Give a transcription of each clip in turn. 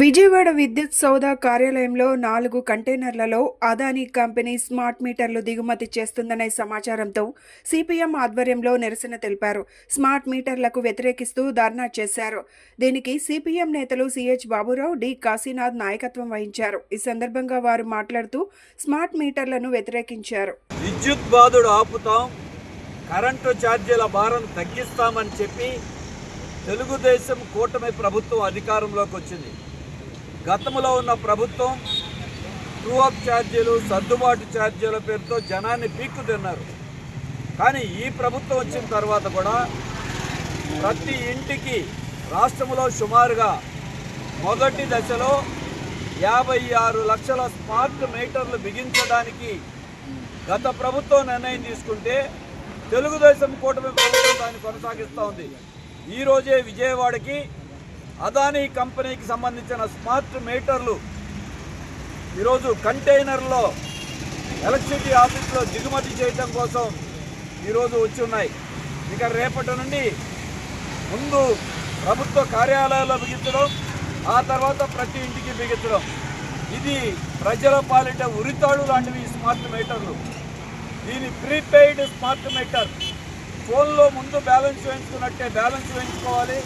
విజయవాడ విద్యుత్ సౌద కార్యాలయంలో నాలుగు కంటైనర్లలో అదానీ కంపెనీ స్మార్ట్ మీటర్లు దిగుమతి చేస్తుందనే సమాచారంతో సిపిఎం ఆధ్వర్యంలో నిరసన తెలిపారు. స్మార్ట్ మీటర్లకు వ్యతిరేకిస్తూ ధర్నా చేశారు. దీనికి సిపిఎం నేతలు సిహెచ్ బాబురావు డి కాశీనాథ్ నాయకత్వం వహించారు. ఈ సందర్భంగా వారు మాట్లాడుతూ స్మార్ట్ మీటర్లను వ్యతిరేకించారు. విద్యుత్ బాధుడు ఆపుతాం కరెంటు ఛార్జీల భారం తగ్గిస్తామని చెప్పి తెలుగుదేశం కూటమి ప్రభుత్వం అధికారంలోకి వచ్చింది. గతంలో ఉన్న ప్రభుత్వం ట్రూఅప్ ఛార్జీలు సర్దుబాటు ఛార్జీల పేరుతో జనాన్ని పీక్కు తిన్నారు. కానీ ఈ ప్రభుత్వం వచ్చిన తర్వాత కూడా ప్రతి ఇంటికి రాష్ట్రంలో సుమారుగా మొదటి దశలో యాభై ఆరు లక్షల స్మార్ట్ మీటర్లు బిగించడానికి గత ప్రభుత్వం నిర్ణయం తీసుకుంటే తెలుగుదేశం కూటమి ప్రభుత్వం దాన్ని కొనసాగిస్తూ ఉంది. ఈ రోజే విజయవాడకి అదానీ కంపెనీకి సంబంధించిన స్మార్ట్ మీటర్లు. ఈరోజు కంటైనర్లో ఎలక్ట్రిసిటీ ఆఫీస్లో దిగుమతి చేయడం కోసం ఈరోజు వచ్చి ఉన్నాయి. ఇక రేపటి నుండి ముందు ప్రభుత్వ కార్యాలయాల్లో బిగించడం ఆ తర్వాత ప్రతి ఇంటికి బిగించడం. ఇది ప్రజల పాలిట ఉరితాడు లాంటివి స్మార్ట్ మీటర్లు. దీని ప్రీపెయిడ్ స్మార్ట్ మీటర్. ఫోన్లో ముందు బ్యాలెన్స్ వేయించుకున్నట్టే బ్యాలెన్స్ వేయించుకోవాలి.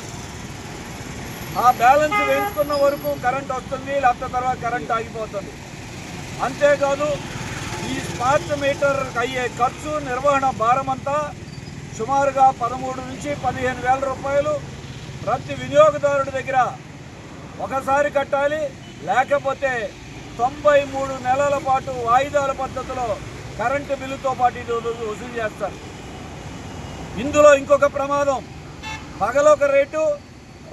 ఆ బ్యాలెన్స్ వేయించుకున్న వరకు కరెంట్ వస్తుంది లేకపోతే తర్వాత కరెంట్ ఆగిపోతుంది. అంతేకాదు ఈ స్మార్ట్ మీటర్ అయ్యే ఖర్చు నిర్వహణ భారం అంతా సుమారుగా పదమూడు నుంచి పదిహేను వేల రూపాయలు. ప్రతి వినియోగదారుడి దగ్గర ఒకసారి కట్టాలి లేకపోతే తొంభై మూడు నెలల పాటు వాయిదాల పద్ధతిలో కరెంటు బిల్లుతో పాటు ఇది వసూలు చేస్తారు. ఇందులో ఇంకొక ప్రమాదం. పగలొక రేటు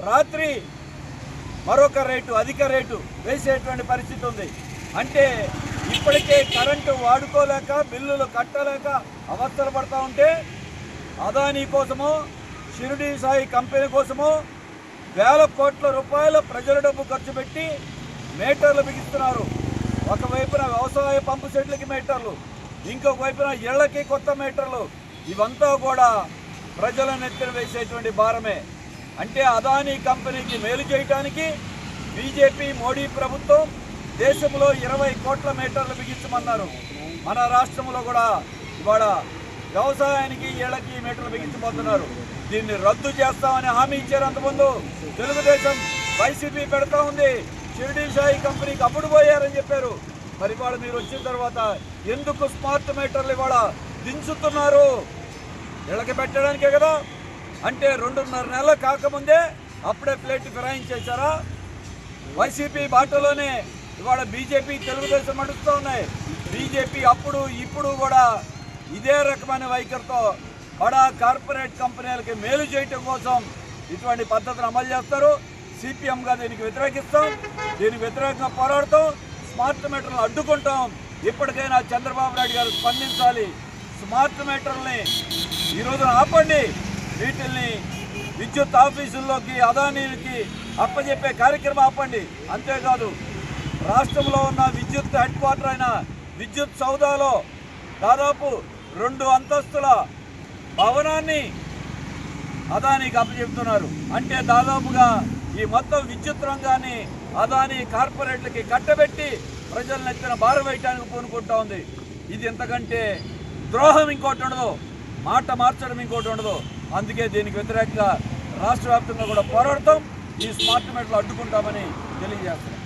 రాత్రి మరొక రేటు అధిక రేటు వేసేటువంటి పరిస్థితి ఉంది. అంటే ఇప్పటికే కరెంటు వాడుకోలేక బిల్లులు కట్టలేక అవస్థలు ఉంటే అదానీ కోసమో షిరిడి సాయి కంపెనీ కోసమో వేల కోట్ల రూపాయల ప్రజల డబ్బు ఖర్చు పెట్టి మీటర్లు బిగిస్తున్నారు. ఒకవైపున వ్యవసాయ పంపు సెట్లకి మీటర్లు ఇంకొక వైపున ఇళ్ళకి కొత్త మీటర్లు. ఇవంతా కూడా ప్రజల నెత్తిన వేసేటువంటి భారమే. అంటే అదానీ కంపెనీకి మేలు చేయడానికి బీజేపీ మోడీ ప్రభుత్వం దేశంలో ఇరవై కోట్ల మీటర్లు బిగించమన్నారు. మన రాష్ట్రంలో కూడా ఇవాళ వ్యవసాయానికి ఏళ్ళకి మీటర్లు బిగించబోతున్నారు. దీన్ని రద్దు చేస్తామని హామీ ఇచ్చారు అంతకుముందు. తెలుగుదేశం వైసీపీ పెడతా ఉంది. షిరిడి సాయి కంపెనీకి అప్పుడు పోయారని చెప్పారు. మరి ఇవాళ మీరు వచ్చిన తర్వాత ఎందుకు స్మార్ట్ మీటర్లు ఇవాళ దించుతున్నారు? ఇళ్ళకి పెట్టడానికే కదా అంటే రెండున్నర నెలలు కాకముందే అప్పుడే ప్లేట్ ఫిరాయించేశారా వైసీపీ బాటలోనే ఇవాళ బీజేపీ తెలుగుదేశం నడుస్తూ ఉన్నాయి. బీజేపీ అప్పుడు ఇప్పుడు కూడా ఇదే రకమైన వైఖరితో బడా కార్పొరేట్ కంపెనీలకి మేలు చేయటం కోసం ఇటువంటి పద్ధతిని అమలు చేస్తారు. సిపిఎంగా దీనికి వ్యతిరేకిస్తాం. దీనికి వ్యతిరేకంగా పోరాడుతాం. స్మార్ట్ మీటర్లను అడ్డుకుంటాం. ఇప్పటికైనా చంద్రబాబు నాయుడు గారు స్పందించాలి. స్మార్ట్ మీటర్ని ఈ ఆపండి. వీటిల్ని విద్యుత్ ఆఫీసుల్లోకి అదానీలకి అప్పచెప్పే కార్యక్రమం ఆపండి. అంతేకాదు రాష్ట్రంలో ఉన్న విద్యుత్ హెడ్ క్వార్టర్ అయిన విద్యుత్ సౌదాలో దాదాపు రెండు అంతస్తుల భవనాన్ని అదానీకి అప్పచెప్తున్నారు. అంటే దాదాపుగా ఈ మొత్తం విద్యుత్ రంగాన్ని అదానీ కార్పొరేట్లకి కట్టబెట్టి ప్రజలను ఎత్తిన భారం వేయటానికి పూనుకుంటా ఉంది. ఇది ఎంతకంటే ద్రోహం ఇంకోటి ఉండదు. మాట మార్చడం ఇంకోటి ఉండదు. అందుకే దీనికి వ్యతిరేకంగా రాష్ట్ర వ్యాప్తంగా కూడా పోరాడతాం. ఈ స్మార్ట్ మీటర్లు అడ్డుకుంటామని తెలియజేస్తున్నాం.